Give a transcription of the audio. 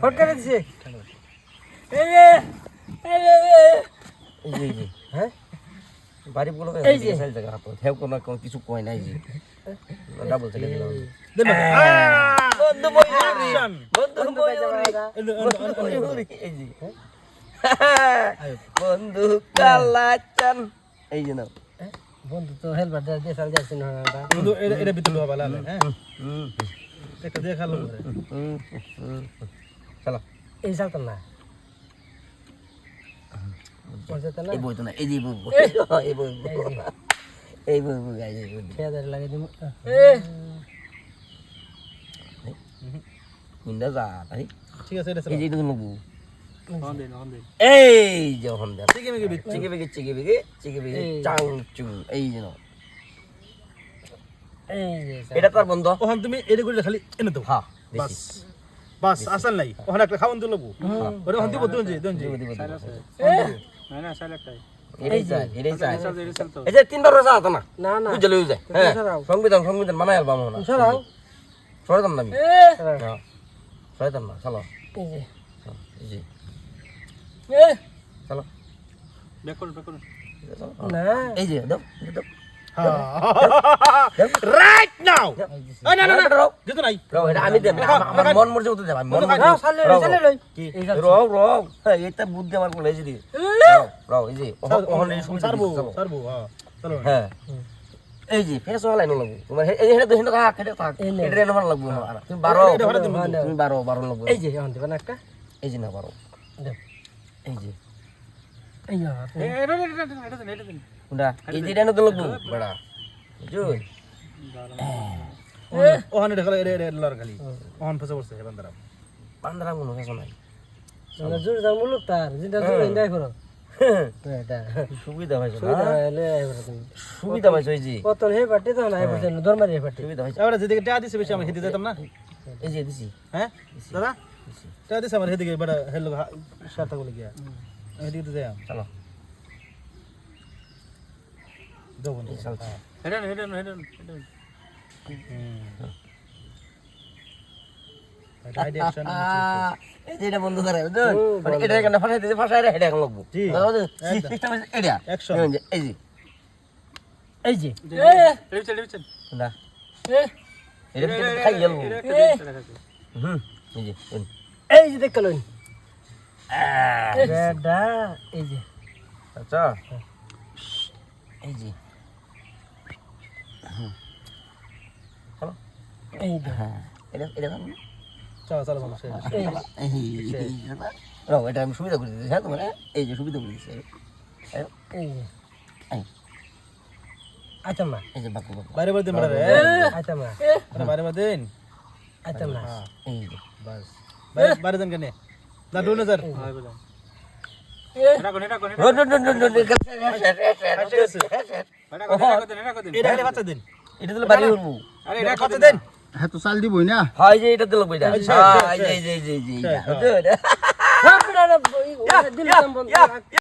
ফট করে দিছে হ্যাঁ? বাড়ি বলো এই যে। সাইজ জায়গা হাত কোনো কিছু কয় নাই ডাবল বন্ধু এই কালাচান। এই যে নাও। বন্ধু তো হেলমেট দিয়ে চাল যাচ্ছে না বন্ধু এটা এটা ভিতরে লোহা হ্যাঁ? একটা দিয়ে হুম। চলো এই চালতাম না। এই বই তো না এই যে বই এই বই এই বই বই গাইছে এই বই খেয়ে লাগিয়ে দিব মিন্ডা যা তাই? ঠিক আছে এটা এই যে এটা নেব। হন দিন হন দিন এই যখন দেন ঠিক আছে চিকে বিকে চিকে বিকে চিকে বিকে চাং চুং এই। যে এটা তার বন্ধ। ওখান তুমি এটা করে খালি এনে দাও। হ্যাঁ বাস। বাস আসল নাই। ওখানে একটা খাওয়ান দিল বউ ওরে ওখান দিব দুন জি দুন জি না না তিনবার রোজা বুঝলে বুঝে হ্যাঁ। সংবিধান সংবিধান মানাই আলবাম না। সরাও। না আমি সরাও। না চলো। এ, চলো। বেকর বেকর এই যে দাও দাও। রাইট নাও এই না না না রাও দিত নাই রাও এটা আমি দেব আমার মন মর্জি মতো দেব আমি মন মর্জি রাও, চালে লই, কি? এই। রাও রাও হ্যাঁ এটা বুদ্ধি আমার কোলে এই যে দিকে। রাও রাও এই যে ওহন এই সুবিধা সারবো সারবো হ্যাঁ চলো। হ্যাঁ। এই যে ফেস ওয়ালা নো লাগবো। তোমার এই তো হেডে থাক হেডে থাক। এই নে। এটা রেনো লাগবো না তুমি বারো এটা ভাড়া দিবো। তুমি বারো বারো লাগবো। এই যে এখন দিবেন একটা। এই যে না বারো। দেব। এই যে। এই যে আপনি এটা এটা এটা এটা এটা এটা কোনটা এই যে রেনো তো লাগবো বড়া ওখানে এটা খালি এটা এটা লর খালি ওখান ফসে পড়ছে হে বান্দারা পান্দারা কোনো ফেস নাই মানে জোর যার মুলুক তার যেটা জোর এন্ডাই করো তো এটা সুবিধা হয়েছে সুবিধা না তুমি সুবিধা যে কত হে তো না সুবিধা হয়েছে এবারে যেদিকে টা দিছে বেশি যেতাম না এই যে দিছি হ্যাঁ দাদা টা দিছে আমার হেদিকে বড় হেলো গুলো গিয়া হেদিকে তো যাই চলো এই চলছে হেডন হেডন হেডন রাইট অ্যাকশন আহ, এই যে এটা বন্ধ করে বুঝুন এটা এখানে ফাঁসাই দিতে ফাঁসাই রে হেডে এখন লাগবো সিস্টেম এটা এই যে এই যে এই যে রিপচন রিপচন না এ, এটা ভিতরে খাই গেল হুম এই যে এই। এই যে দেখ লইন এই যে আচ্ছা এই যে হ্যালো এই হ্যাঁ এটা এটা খান। চলো চলো এই রাও এটা আমি সুবিধা করে দিচ্ছি হ্যাঁ তোমার এই যে সুবিধা করে দিচ্ছি এই, আচ্ছা মা এই যে বাকু বাকু বাইরে বাইরে দিন বড় রে আচ্ছা মা আরে বাইরে বাইরে দিন আচ্ছা মা এই যে বাস বাইরে বাইরে দিন কেনে লাডু নজর এটা কোন এটা কোন row, row, row, row, row, row, শেষ, শেষ, শেষ, শেষ, শেষ, শেষ। এটা খালি বাচ্চা দিন। এটা দিলে বাড়ি উঠবো আরে এটা বাচ্চা দিন। হ্যাঁ তো চাল দিবই না? হয় যে এটা দিল বইটা হ্যাঁ, এই যে, এই যে এই যে